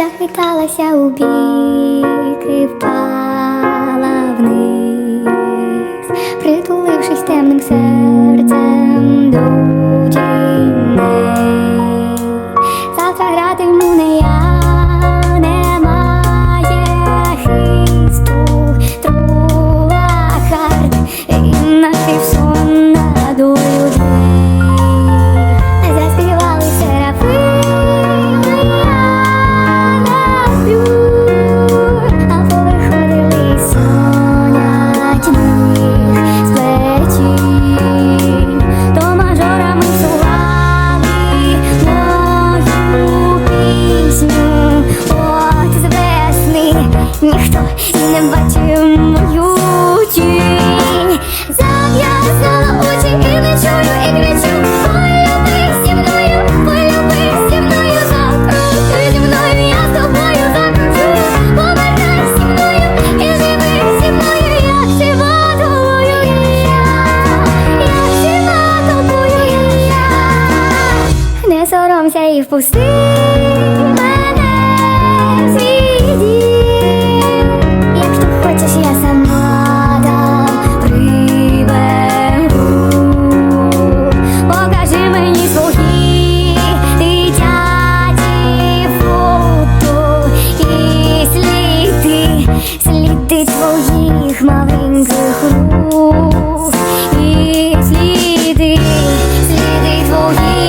захиталася у бік і впала вниз, притулившись темним серцем до тіней. Завтра гратиму ніхто не бачив мою тінь. Зав'язала очі і не чую, і кричу Полюби зі мною, полюби зі мною зі мною, я тобою закручу Помирай зі мною і мною, я, жива тобою я Не соромся і впусти твоїх маленьких рук І сліди, сліди твоїх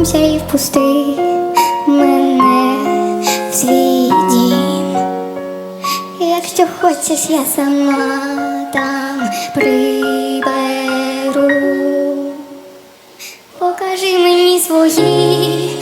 Повернемся і впусти мене в свій дім, якщо хочеш, я сама там приберу, покажи мені свої.